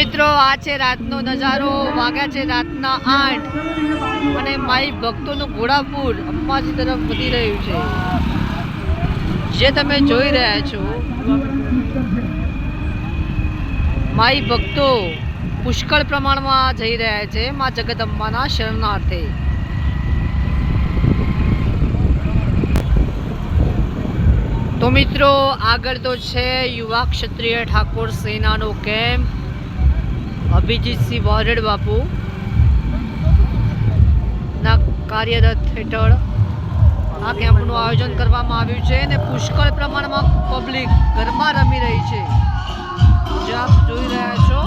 મિત્રો, આ છે રાતનો નજારો. વાગ્યા છે રાતના આઠ. અને માઈ ભક્તોનું ઘોડાપુર અંબાજી તરફ વધી રહ્યું છે. જે તમે જોઈ રહ્યા છો માઈ ભક્તો પુષ્કળ પ્રમાણમાં જઈ રહ્યા છે મા જગદંબાના શરણાર્થે. તો મિત્રો, આગળ તો છે યુવા ક્ષત્રિય ઠાકોર સેનાનો કેમ્પ. અભિજીતસિંહ વારડ બાપુ, ના કાર્યરત હેઠળ આ કેમ્પનું આયોજન કરવામાં આવ્યું છે અને પુષ્કળ પ્રમાણમાં પબ્લિક ઘરમાં રમી રહી છે. જે આપ જોઈ રહ્યા છો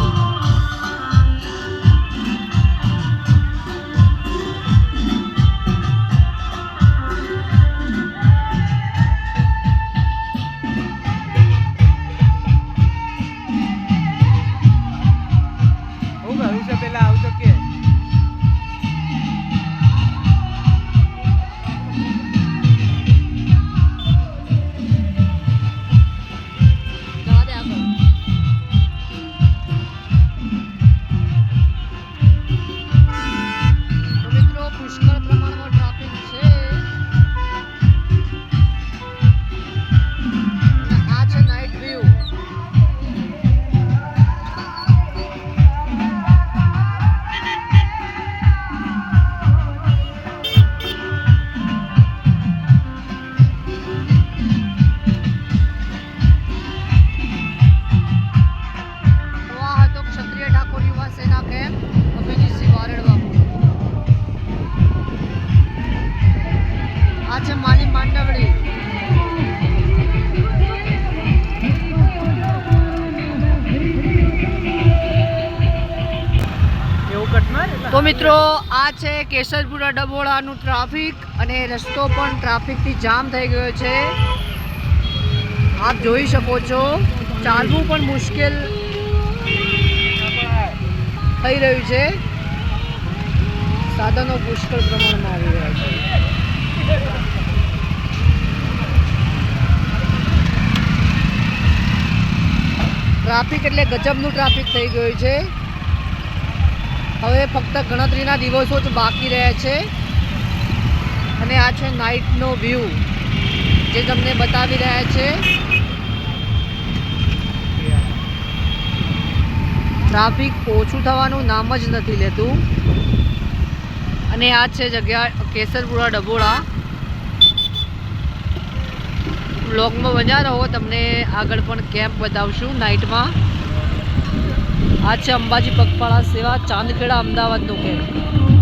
તો મિત્રો, આ છે કેસરપુરા ડબોળાનું ટ્રાફિક અને રસ્તો પણ ટ્રાફિકથી જામ થઈ ગયો છે. આપ જોઈ શકો છો, ચાલવું પણ મુશ્કેલ થઈ રહ્યું છે. સાધનો પુષ્કળ પ્રમાણમાં આવી રહ્યા છે. ટ્રાફિક એટલે ગજબનું ટ્રાફિક થઈ ગયું છે. હવે ફક્ત ગણતરીના દિવસો જ બાકી રહ્યા છે અને આ છે નાઇટનો વ્યૂ, જે તમને બતાવી રહ્યા છે. ટ્રાફિક ઓછું થવાનું નામ જ નથી લેતું. અને આ છે જગ્યા કેસરપુરા ડબોળા બ્લોગમાં બન્યા રહો તમને આગળ પણ કેમ્પ બતાવશું નાઇટમાં. આ છે અંબાજી પગપાળા સેવા ચાંદખેડા અમદાવાદનો કેમ્પ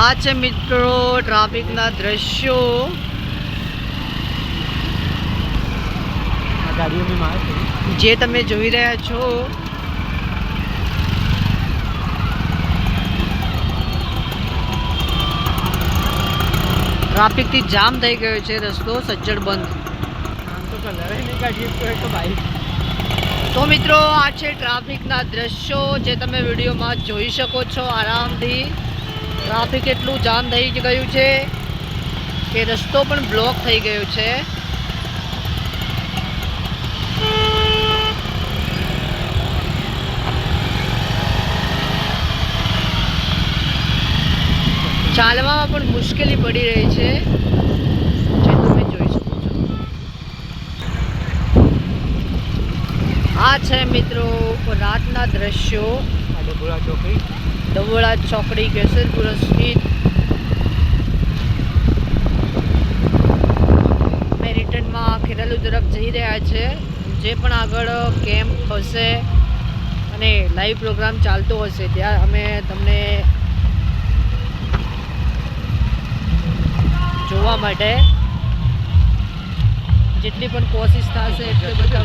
આ છે મિત્રો ટ્રાફિકના દ્રશ્યો જે તમે જોઈ રહ્યા છો. ટ્રાફિકથી જામ થઈ ગયો છે રસ્તો સજ્જડ બંધ. તો મિત્રો આ છે ટ્રાફિકના દ્રશ્યો જે તમે વિડીયોમાં જોઈ શકો છો આરામથી. ટ્રાફિક એટલું જામ થઈ ગયું છે કે રસ્તો પણ બ્લોક થઈ ગયો છે. ચાલવામાં પણ મુશ્કેલી પડી રહી છે. જે તમે જોઈ શકો છો. આ છે મિત્રો રાતના દ્રશ્યો. ચોકડી ડબોળા ચોકડી કેસરપુર સ્થિત ખેરાલુ તરફ જઈ રહ્યા છે. જે પણ આગળ કેમ્પ હશે અને લાઈવ પ્રોગ્રામ ચાલતો હશે ત્યાં અમે તમને જોવા માટે જેટલી પણ કોશિશ થશે એટલી બધા